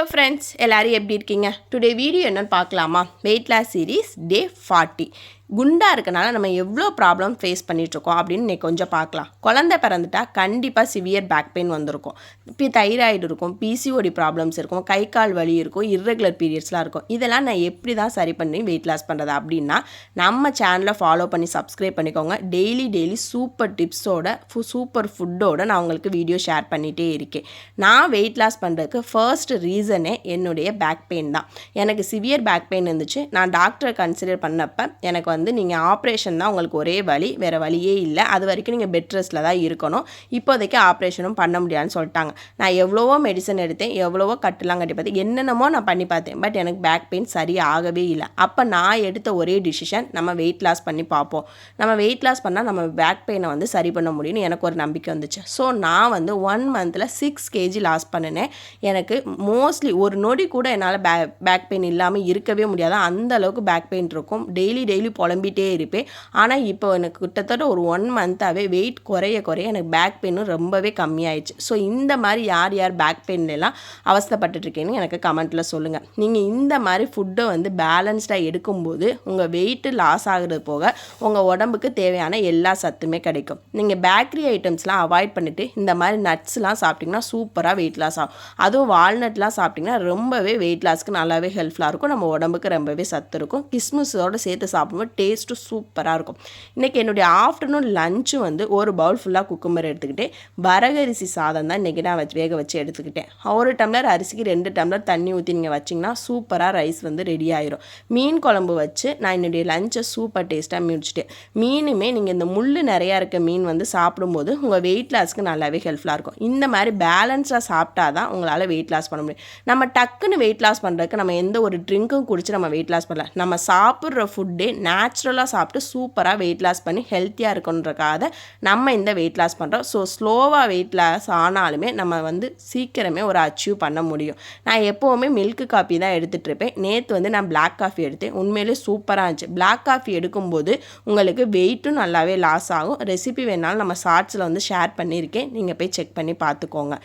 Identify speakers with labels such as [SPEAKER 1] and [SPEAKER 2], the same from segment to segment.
[SPEAKER 1] Hello friends எல்லோரும் எப்படி இருக்கீங்க? டுடே வீடியோ என்னென்னு பார்க்கலாமா? Weight loss series day forty குண்டாக இருக்கனால நம்ம எவ்வளோ ப்ராப்ளம் ஃபேஸ் பண்ணிகிட்ருக்கோம் அப்படின்னு நீ கொஞ்சம் பார்க்கலாம். குழந்தை பிறந்துட்டா கண்டிப்பாக சிவியர் பேக் பெயின் வந்திருக்கும். இப்போ தைராய்டு இருக்கும் பிசிஓடி ப்ராப்ளம்ஸ் இருக்கும் கை கால் வலி இருக்கும் இர்ரெகுலர் பீரியட்ஸ்லாம் இருக்கும். இதெல்லாம் நான் எப்படி தான் சரி பண்ணி வெயிட் லாஸ் பண்ணுறது அப்படின்னா நம்ம சேனலை ஃபாலோ பண்ணி சப்ஸ்கிரைப் பண்ணிக்கோங்க. டெய்லி டெய்லி சூப்பர் டிப்ஸோட ஃபு சூப்பர் ஃபுட்டோட நான் உங்களுக்கு வீடியோ ஷேர் பண்ணிகிட்டே இருக்கேன். நான் வெயிட் லாஸ் பண்ணுறதுக்கு ஃபர்ஸ்ட் ரீசனே என்னுடைய பேக் பெயின் தான். எனக்கு சிவியர் பேக் பெயின் இருந்துச்சு. நான் டாக்டரை கன்சிடர் பண்ணப்போ எனக்கு வந்து வந்து நீங்கள் ஆப்ரேஷன் தான் உங்களுக்கு ஒரே வழி வேறு வழியே இல்லை. அது வரைக்கும் நீங்கள் பெட் ரெஸ்ட்டில் தான் இருக்கணும். இப்போதைக்கு ஆப்ரேஷனும் பண்ண முடியாதுன்னு சொல்லிட்டாங்க. நான் எவ்வளவோ மெடிசன் எடுத்தேன் எவ்வளவோ கட்டுலாம் கட்டி பார்த்தேன். என்னென்னமோ நான் பண்ணி பார்த்தேன். பட் எனக்கு பேக் பெயின் சரியாகவே இல்லை. அப்போ நான் எடுத்த ஒரே டிசிஷன் நம்ம வெயிட் லாஸ் பண்ணி பார்ப்போம். நம்ம வெயிட் லாஸ் பண்ணால் நம்ம பேக் பெயினை வந்து சரி பண்ண முடியும்னு எனக்கு ஒரு நம்பிக்கை வந்துச்சு. ஸோ நான் வந்து ஒன் மந்தில் சிக்ஸ் கேஜி லாஸ் பண்ணினேன். எனக்கு மோஸ்ட்லி ஒரு நொடி கூட என்னால் பே பேக் பெயின் இல்லாமல் இருக்கவே முடியாது. அந்த அளவுக்கு பேக் பெயின் இருக்கும். டெய்லி டெய்லி புலம்பிகிட்டே இருப்பேன். ஆனால் இப்போ எனக்கு கிட்டத்தட்ட ஒரு ஒன் மந்த்தாகவே வெயிட் குறைய குறைய எனக்கு பேக் பெயினும் ரொம்பவே கம்மியாயிடுச்சு. ஸோ இந்த மாதிரி யார் யார் பேக் பெயின்லாம் அவஸ்தப்பட்டுருக்கேன்னு எனக்கு கமெண்ட்டில் சொல்லுங்கள் நீங்கள் இந்த மாதிரி ஃபுட்டை வந்து பேலன்ஸ்டாக எடுக்கும்போது உங்கள் வெயிட்டு லாஸ் ஆகுறது போக உங்கள் உடம்புக்கு தேவையான எல்லா சத்துமே கிடைக்கும். நீங்கள் பேக்கரி ஐட்டம்ஸ்லாம் அவாய்ட் பண்ணிவிட்டு இந்த மாதிரி நட்ஸ்லாம் சாப்பிட்டிங்கன்னா சூப்பராக வெயிட் லாஸ் ஆகும். அதுவும் வால்நட்லாம் சாப்பிட்டிங்கன்னா ரொம்பவே வெயிட் லாஸ்க்கு நல்லாவே ஹெல்ப்ஃபுல்லாக இருக்கும். நம்ம உடம்புக்கு ரொம்பவே சத்து இருக்கும். கிஸ்மிஸோடு சேர்த்து சாப்பிடும்போது டேஸ்ட்டு சூப்பராக இருக்கும். இன்றைக்கி என்னுடைய ஆஃப்டர்நூன் லஞ்சு வந்து ஒரு பவுல் ஃபுல்லாக குக்கும்பர் எடுத்துக்கிட்டேன். வரகரிசி சாதம் தான் இன்றைக்கி நான் வச்சு வேக வச்சு எடுத்துக்கிட்டேன். ஒரு டம்ளர் அரிசிக்கு ரெண்டு டம்ளர் தண்ணி ஊற்றி நீங்கள் வச்சிங்கன்னா சூப்பராக ரைஸ் வந்து ரெடி ஆயிரும். மீன் குழம்பு வச்சு நான் என்னுடைய லஞ்சை சூப்பர் டேஸ்ட்டாக முடிச்சிட்டேன் மீனுமே நீங்கள் இந்த முள் நிறையா இருக்க மீன் வந்து சாப்பிடும்போது உங்கள் வெயிட் லாஸ்க்கு நல்லாவே ஹெல்ப்ஃபுல்லாக இருக்கும். இந்த மாதிரி பேலன்ஸாக சாப்பிட்டா தான் உங்களால் வெயிட் லாஸ் பண்ண முடியும். நம்ம டக்குன்னு வெயிட் லாஸ் பண்ணுறதுக்கு நம்ம எந்த ஒரு ட்ரிங்க்கும் குடிச்சு நம்ம வெயிட் லாஸ் பண்ணல. நம்ம சாப்பிட்ற ஃபுட்டே நேச்சுரலாக சாப்பிட்டு சூப்பராக வெயிட் லாஸ் பண்ணி ஹெல்த்தியாக இருக்கணுன்றக்காக நம்ம இந்த வெயிட் லாஸ் பண்ணுறோம் ஸோ ஸ்லோவாக வெயிட் லாஸ் ஆனாலுமே நம்ம வந்து சீக்கிரமே ஒரு அச்சீவ் பண்ண முடியும். நான் எப்போவுமே மில்க் காஃபி தான் எடுத்துகிட்டு இருப்பேன். நேற்று வந்து நான் பிளாக் காஃபி எடுத்தேன். உண்மையிலே சூப்பராக இருந்துச்சு. பிளாக் காஃபி எடுக்கும்போது உங்களுக்கு வெயிட்டும் நல்லாவே லாஸ் ஆகும். ரெசிபி வேணாலும் நம்ம ஷார்ட்ஸில் வந்து ஷேர் பண்ணியிருக்கேன். நீங்கள் போய் செக் பண்ணி பார்த்துக்கோங்க.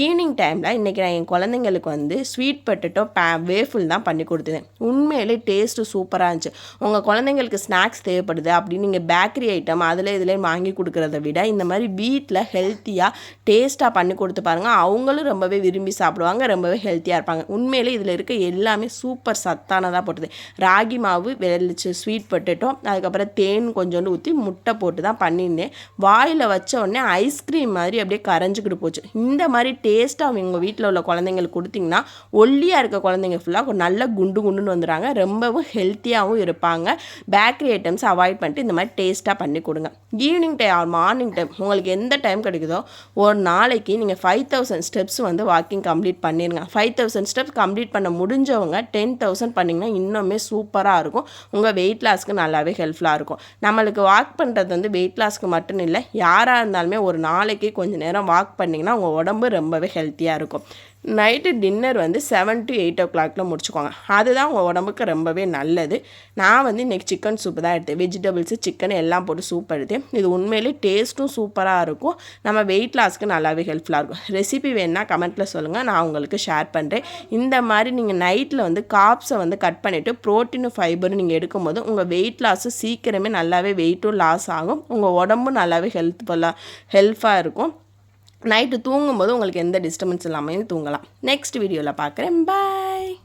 [SPEAKER 1] ஈவினிங் டைமில் இன்றைக்கி நான் என் குழந்தைங்களுக்கு வந்து ஸ்வீட் பட்டுட்டோ பே வேஃபுல் தான் பண்ணி கொடுத்தேன். உண்மையிலே டேஸ்ட்டு சூப்பராக இருந்துச்சு. உங்கள் குழந்தைங்க குழந்தைங்களுக்கு ஸ்நாக்ஸ் தேவைப்படுது அப்படின்னு நீங்கள் பேக்கரி ஐட்டம் அதில் இதில் வாங்கி கொடுக்குறத விட இந்த மாதிரி வீட்டில் ஹெல்த்தியாக டேஸ்ட்டாக பண்ணி கொடுத்து பாருங்கள் அவங்களும் ரொம்பவே விரும்பி சாப்பிடுவாங்க ரொம்பவே ஹெல்த்தியாக இருப்பாங்க. உண்மையிலே இதில் இருக்க எல்லாமே சூப்பர் சத்தானதாக போட்டது. ராகி மாவு வெளிச்சு ஸ்வீட் பொட்டேட்டோ அதுக்கப்புறம் தேன் கொஞ்சோண்டு ஊற்றி முட்டை போட்டு தான் பண்ணியிருந்தேன். வாயில் வச்ச உடனே ஐஸ்கிரீம் மாதிரி அப்படியே கரைஞ்சிக்கிட்டு போச்சு. இந்த மாதிரி டேஸ்ட்டாக அவங்க வீட்டில் உள்ள குழந்தைங்களுக்கு கொடுத்திங்கன்னா ஒல்லியாக இருக்க குழந்தைங்க ஃபுல்லாக நல்ல குண்டு குண்டுன்னு வந்துடுறாங்க. ரொம்பவும் ஹெல்த்தியாகவும் இருப்பாங்க. பேக்கரி ஐட்டம்ஸ் அவாய்ட் பண்ணிட்டு இந்த மாதிரி டேஸ்ட்டாக பண்ணி கொடுங்க. Evening time or morning time உங்களுக்கு எந்த டைம் கிடைக்குதோ ஒரு நாளைக்கு நீங்கள் ஃபைவ் தௌசண்ட் ஸ்டெப்ஸ் வந்து வாக்கிங் கம்ப்ளீட் பண்ணிடுங்க ஃபைவ் தௌசண்ட் ஸ்டெப்ஸ் கம்ப்ளீட் பண்ண முடிஞ்சவங்க டென் தௌசண்ட் பண்ணிங்கன்னா இன்னுமே சூப்பராக இருக்கும். உங்கள் வெயிட் லாஸ்க்கு நல்லாவே ஹெல்ப்ஃபுல்லாக இருக்கும். நம்மளுக்கு வாக் பண்ணுறது வந்து வெயிட் லாஸ்க்கு மட்டும் இல்லை யாராக இருந்தாலுமே ஒரு நாளைக்கு கொஞ்சம் நேரம் வாக் பண்ணிங்கன்னா உங்கள் உடம்பு ரொம்பவே ஹெல்த்தியாக இருக்கும். நைட்டு டின்னர் வந்து செவன் டு எயிட் ஓ கிளாக்ல முடிச்சுக்கோங்க அதுதான் உங்கள் உடம்புக்கு ரொம்பவே நல்லது. நான் வந்து இன்றைக்கி சிக்கன் சூப்பு தான் எடுத்தேன். வெஜிடபிள்ஸு சிக்கன் எல்லாம் போட்டு சூப் எடுத்தேன். இது உண்மையிலே டேஸ்ட்டும் சூப்பராக இருக்கும். நம்ம வெயிட் லாஸ்க்கு நல்லாவே ஹெல்ப்ஃபுல்லாக இருக்கும். ரெசிபி வேணுன்னா கமெண்ட்டில் சொல்லுங்கள் நான் உங்களுக்கு ஷேர் பண்ணுறேன் இந்த மாதிரி நீங்கள் நைட்டில் வந்து காப்ஸை வந்து கட் பண்ணிவிட்டு ப்ரோட்டீனு ஃபைபரும் நீங்கள் எடுக்கும்போது உங்கள் வெயிட் லாஸும் சீக்கிரமே நல்லாவே வெயிட்டும் லாஸ் ஆகும். உங்கள் உடம்பும் நல்லாவே ஹெல்ப்ஃபுல்லாக ஹெல்ஃபாக இருக்கும். நைட்டு தூங்கும்போது உங்களுக்கு எந்த டிஸ்டர்பன்ஸ் இல்லாமல் தூங்கலாம். நெக்ஸ்ட் வீடியோவில் பார்க்குறேன். பாய்